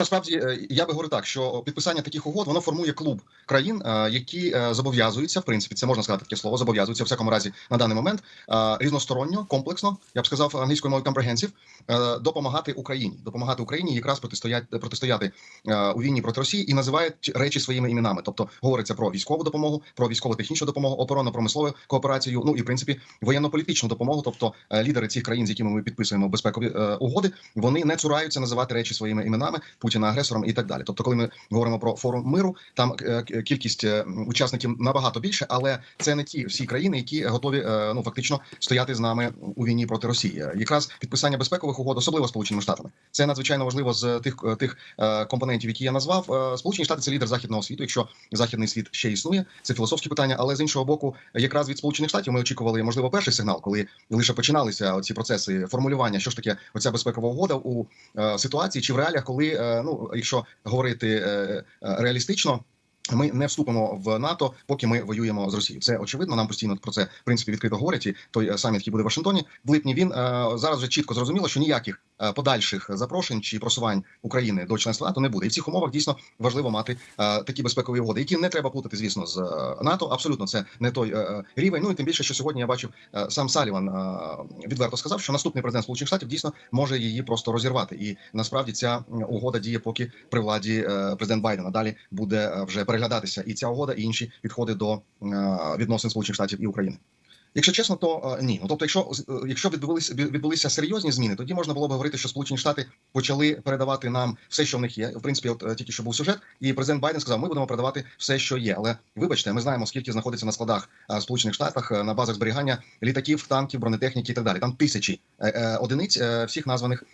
Насправді е, я би говорив так, що підписання таких угод воно формує клуб країн, е, які е, зобов'язуються, в принципі, це можна сказати таке слово, зобов'язуються в всякому разі на даний момент різносторонньо, комплексно, я б сказав англійською мовою е, допомагати Україні, допомагати Україні якраз протистояти протистояти у війні проти Росії і називають речі своїми іменами. Тобто говориться про військову допомогу, про військово-технічну допомогу, оборонно-промислову кооперацію, ну і в принципі воєнно-політичну допомогу. Тобто лідери цих країн, з якими ми підписуємо безпекові угоди, вони не цураються називати речі своїми іменами. Путіна агресором і так далі. Тобто, коли ми говоримо про форум миру, там е, кількість е, учасників набагато більше, але це не ті всі країни, які готові е, ну фактично стояти з нами у війні проти Росії. Е, Якраз підписання безпекових угод, особливо сполученими штатами, це надзвичайно важливо з тих е, тих е, компонентів, які я назвав. Е, Сполучені Штати це лідер західного світу. Якщо західний світ ще існує, це філософські питання. Але з іншого боку, якраз від сполучених штатів ми очікували можливо перший сигнал, коли лише починалися ці процеси формулювання, що ж таке оця безпекова угода у е, ситуації чи в реаліях, коли е, ну якщо говорити е, е, реалістично. Ми не вступимо в НАТО, поки ми воюємо з Росією. Це очевидно. Нам постійно про це в принципі відкрито говорять. І той е, саміт, який буде в Вашингтоні, в липні він е, зараз вже чітко зрозуміло, що ніяких е, подальших запрошень чи просувань України до членства НАТО не буде. І в цих умовах дійсно важливо мати такі безпекові угоди, які не треба плутати, звісно, з НАТО. Абсолютно, це не той рівень. Ну і тим більше, що сьогодні я бачив сам Саліван відверто сказав, що наступний президент Сполучених Штатів дійсно може її просто розірвати. І насправді ця угода діє, поки при владі президент Байден. А Далі буде вже переглядатися і ця угода, і інші підходи до е, відносин Сполучених Штатів і України. Якщо чесно, то е, ні. Ну тобто, якщо е, якщо відбулися відбулися серйозні зміни, тоді можна було б говорити, що Сполучені Штати почали передавати нам все, що в них є. В принципі, от е, тільки що був сюжет, і президент Байден сказав, ми будемо передавати все, що є. Але вибачте, ми знаємо, скільки знаходиться на складах Сполучених Штатах на базах зберігання літаків, танків, бронетехніки і так далі. Там тисячі одиниць всіх названих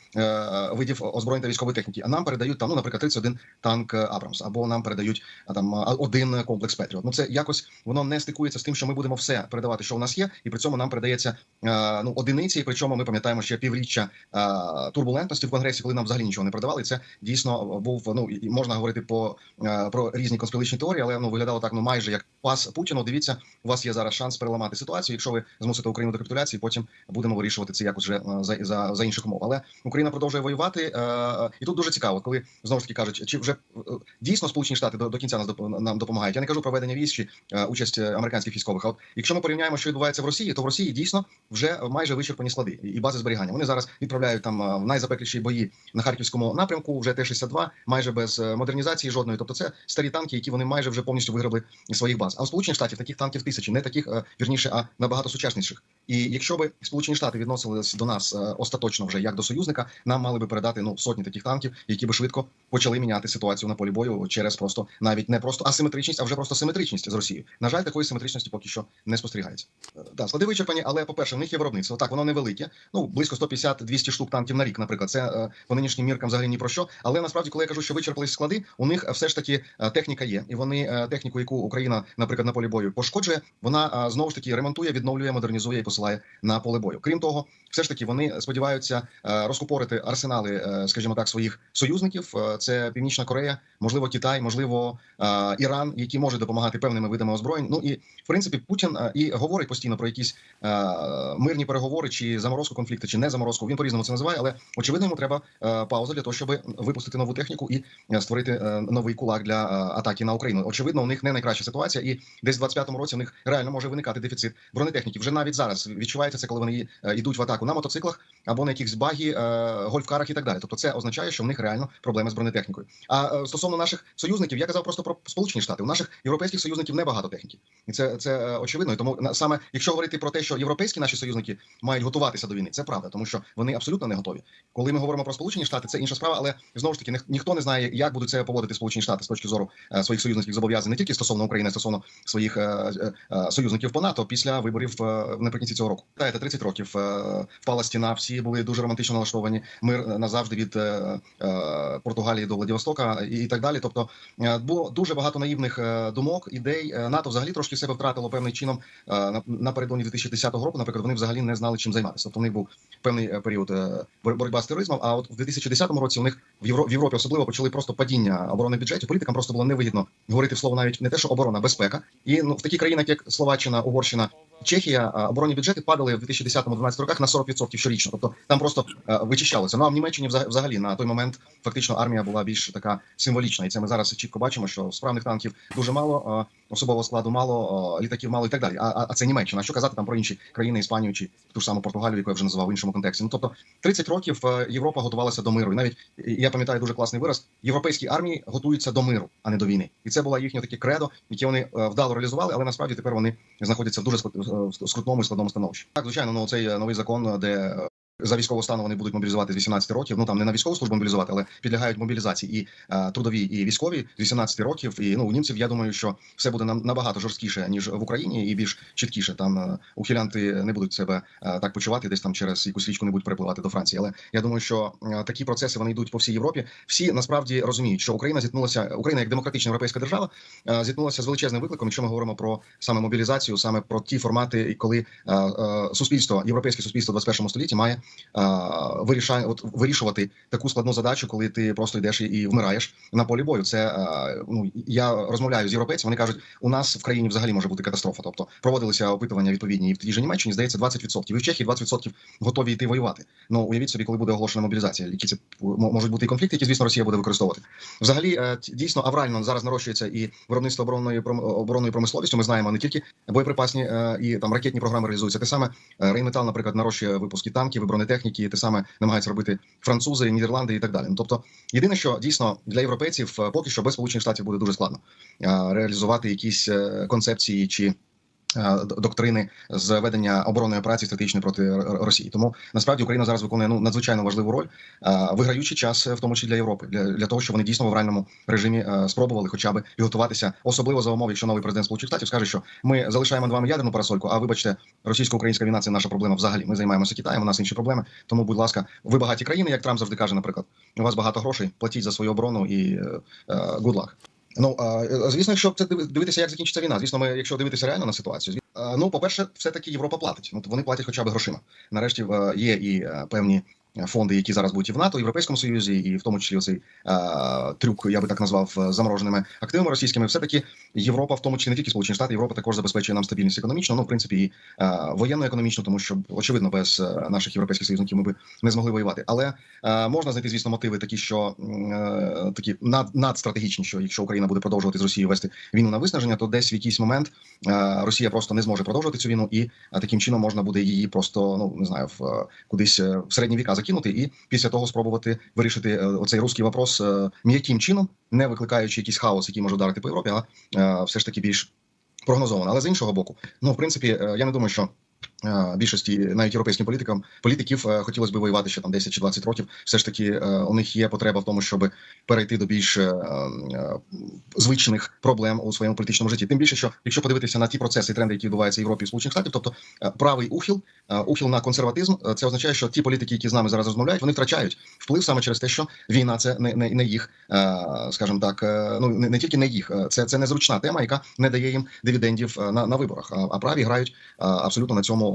видів озброєнь та військової техніки. А нам передають там, ну, наприклад, 31 танк Абрамс, або нам передають там один комплекс Петріот. Ну це якось воно не стикується з тим, що ми будемо все передавати, що у нас є, і при цьому нам передається е, ну одиниці. І причому ми пам'ятаємо ще півріччя е, турбулентності в конгресі, коли нам взагалі нічого не передавали. І Це дійсно був ну і можна говорити по е, про різні конспірологічні теорії, але ну виглядало так, ну майже як пас Путіну. Дивіться, у вас є зараз шанс переламати ситуацію. Якщо ви змусите Україну до капітуляції, потім будемо вирішувати це якось вже за, за, за інших умов. Але Україна продовжує воювати, і тут дуже цікаво, коли знову ж таки кажуть, чи вже дійсно Сполучені Штати до, до кінця нас нам допомагають. Я не кажу про ведення військ чи участь американських військових. А от якщо ми порівняємо, що відбувається в Росії, то в Росії дійсно вже майже вичерпані склади і бази зберігання. Вони зараз відправляють там е, в найзапекліші бої на харківському напрямку, вже Т-62, майже без е, модернізації жодної. Тобто це старі танки, які вони майже вже повністю виграбли із своїх баз. А у Сполучених Штатів таких танків тисячі, не таких е, вірніше, а набагато сучасніших. І якщо би Сполучені Штати відносились до нас остаточно вже як до союзника, нам мали би передати ну сотні таких танків, які би швидко почали міняти ситуацію на полі бою через просто навіть не просто асиметричність, а вже просто симетричність з Росією. На жаль, такої симетричності поки що не спостерігається. Да, склади вичерпані, але по-перше, в них є виробництво. Так, воно невелике. Ну близько 150-200 штук танків на рік, наприклад. Це е, по нинішнім міркам взагалі ні про що. Але насправді, коли я кажу, що вичерпались склади, у них е, все ж таки е, техніка є, і вони техніку, яку Україна, наприклад, на полі бою пошкоджує, вона знову ж таки ремонтує, відновлює, модернізує і посилає на поле бою. Крім того, все ж таки вони сподіваються розкупорити арсенали, скажімо так, своїх союзників. Це Північна Корея, можливо, Китай, можливо, Іран, які можуть допомагати певними видами озброєнь. Ну і в принципі Путін і говорить постійно про якісь е, мирні переговори чи заморозку конфлікту, чи не заморозку. Він по різному це називає, але очевидно йому треба е, пауза для того, щоб випустити нову техніку і е, створити е, новий кулак для е, атаки на Україну. Очевидно, у них не найкраща ситуація, і десь в 25-му році у них реально може виникати дефіцит бронетехніки. Вже навіть зараз відчувається це, коли вони е, йдуть в атаку на мотоциклах або на якихось багі, е, гольфкарах і так далі. Тобто, це означає, що в них реально проблеми з бронетехнікою. А е, стосовно наших союзників, я казав просто про Сполучені Штати. У наших європейських союзників небагато техніки, і це це е, очевидно. І тому саме якщо говорити про те, що європейські наші союзники мають готуватися до війни, це правда, тому що вони абсолютно не готові. Коли ми говоримо про Сполучені Штати, це інша справа, але знову ж таки ніх- ніхто не знає, як будуть це поводити Сполучені Штати з точки зору е, своїх союзників зобов'язань не тільки стосовно України, а стосовно своїх е, е, е, союзників по НАТО після виборів е, наприкінці цього року. Знаєте, 30 років е, впала стіна, всі були дуже романтично налаштовані. Мир е, назавжди від е, е, Португалії до Владивостока і, і так далі. Тобто е, було дуже багато наївних е, думок, ідей. Е, НАТО взагалі трошки себе втратило певним чином е, на- напередодні 2010 року. Наприклад, вони взагалі не знали, чим займатися. Тобто, у них був певний е, період е, бор- боротьба з тероризмом. А от в 2010 році у них в Євро- в Європі особливо почали просто падіння оборони бюджетів. Політикам просто було невигідно говорити слово навіть не те, що оборона, безпека. І ну в такі країни, як Словаччина, Угорщина, Чехія оборонні бюджети падали в 2010-2012 роках на 40% щорічно. Тобто там просто а, вичищалося. Ну а в Німеччині взагалі на той момент фактично армія була більш така символічна, і це ми зараз чітко бачимо, що справних танків дуже мало, а, особового складу мало, а, літаків мало і так далі. А, а, це Німеччина. А що казати там про інші країни, Іспанію чи ту ж саму Португалію, яку я вже називав в іншому контексті. Ну тобто 30 років е, Європа готувалася до миру. І навіть я пам'ятаю дуже класний вираз: європейські армії готуються до миру, а не до війни. І це було їхнє таке кредо, яке вони е, вдало реалізували, але насправді тепер вони знаходяться в дуже е, скрутному і складному становищі. Так, звичайно, ну цей е, новий закон, е, де е, за військового стану вони будуть мобілізувати з 18 років. Ну там не на військову службу мобілізувати, але підлягають мобілізації і е, трудові, і військові з 18 років. І ну у німців я думаю, що все буде нам набагато жорсткіше ніж в Україні, і більш чіткіше. Там е, ухилянти не будуть себе е, так почувати, десь там через якусь річку не будуть перепливати до Франції. Але я думаю, що е, такі процеси вони йдуть по всій Європі. Всі насправді розуміють, що Україна зіткнулася, Україна як демократична європейська держава е, зіткнулася з величезним викликом. Якщо ми говоримо про саме мобілізацію, саме про ті формати, коли е, е, суспільство, європейське суспільство в 21 столітті має вирішає от вирішувати таку складну задачу, коли ти просто йдеш і, вмираєш на полі бою. Це ну я розмовляю з європейцями. Вони кажуть, у нас в країні взагалі може бути катастрофа. Тобто проводилися опитування відповідні і в тій же Німеччині, здається, 20%. І в Чехії 20% готові йти воювати. Ну уявіть собі, коли буде оголошена мобілізація, які це можуть бути і конфлікти, які звісно Росія буде використовувати. Взагалі, е, дійсно аврально зараз нарощується і виробництво оборонної оборонної промисловістю. Ми знаємо не тільки боєприпасні е, і там ракетні програми реалізуються. Те саме е, Рейнметал, наприклад, нарощує випуски танків бронетехніки. Те саме намагаються робити французи, Нідерланди і так далі. Ну, тобто, єдине, що дійсно для європейців е, поки що без сполучених штатів буде дуже складно е, реалізувати якісь е, концепції чи. Е, Доктрини з ведення оборонної операції стратегічної проти Росії, тому насправді Україна зараз виконує ну надзвичайно важливу роль, е, виграючи час, е, в тому числі для Європи, для, для того, щоб вони дійсно в авральному режимі спробували хоча б підготуватися, особливо за умов, якщо новий президент Сполучених Штатів скаже, що ми залишаємо вами ядерну парасольку. А вибачте, російсько-українська війна це наша проблема взагалі. Ми займаємося Китаєм, у нас інші проблеми. Тому, будь ласка, ви багаті країни, як Трамп завжди каже, наприклад, у вас багато грошей, платіть за свою оборону і good luck. Ну е, звісно, якщо це дивитися, як закінчиться війна. Звісно, ми, якщо дивитися реально на ситуацію, ну по-перше, все таки Європа платить. Ну вони платять хоча б грошима. Нарешті е, є і е, певні. Фонди, які зараз будуть і в НАТО, і в Європейському Союзі, і в тому числі оцей е, трюк, я би так назвав, е, замороженими активами російськими, все таки Європа, в тому числі не тільки Сполучені Штати, Європа також забезпечує нам стабільність економічно, ну в принципі і воєнно-економічно, тому що очевидно без е, наших європейських союзників ми би не змогли воювати. Але е, можна знайти, звісно, мотиви такі, що такі над, надстратегічні, що якщо Україна буде продовжувати з Росією вести війну на виснаження, то десь в якийсь момент Росія просто не зможе продовжувати цю війну, і таким чином можна буде її просто ну не знаю в кудись в середні віка закинути, і після того спробувати вирішити е, оцей русський вопрос е, м'яким чином, не викликаючи якийсь хаос, який може вдарити по Європі, а е, все ж таки більш прогнозовано. Але з іншого боку, ну в принципі, я не думаю, що. Е, Більшості навіть європейським політикам політиків е, хотілося б воювати ще там 10 чи 20 років. Все ж таки е, у них є потреба в тому, щоб перейти до більш звичних проблем у своєму політичному житті. Тим більше, що якщо подивитися на ті процеси і тренди, які відбуваються в Європі і Сполучених Штатів, тобто правий ухил, ухил на консерватизм, це означає, що ті політики, які з нами зараз розмовляють, вони втрачають вплив саме через те, що війна це не, не, не їх, скажімо так, ну не, не тільки не їх, це, це незручна тема, яка не дає їм дивідендів на, на виборах. А, праві грають абсолютно на цьому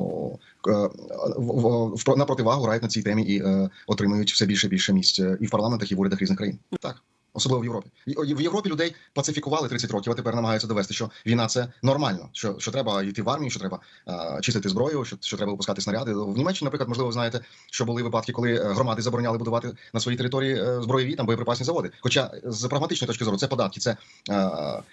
е, в, в, на противагу грають на цій темі і е, отримують все більше більше місць е, і в парламентах, і в урядах різних країн. Так. Особливо в Європі. В Європі людей пацифікували 30 років, а тепер намагаються довести, що війна це нормально, що, що треба йти в армію, що треба е, чистити зброю, що, що треба випускати снаряди. В Німеччині, наприклад, можливо, ви знаєте, що були випадки, коли е, громади забороняли будувати на своїй території е, збройові там боєприпасні заводи. Хоча з прагматичної точки зору це податки, це е,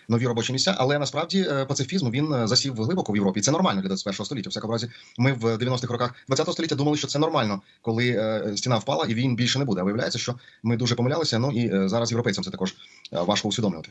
нові робочі місця, але насправді е, пацифізм він е, засів глибоко в Європі. І це нормально для 21 століття. Всякому разі, ми в 90-х роках 20 століття думали, що це нормально, коли е, стіна впала і він більше не буде. А виявляється, що ми дуже помилялися. Ну і е, зараз європейцям це також е, важко усвідомлювати.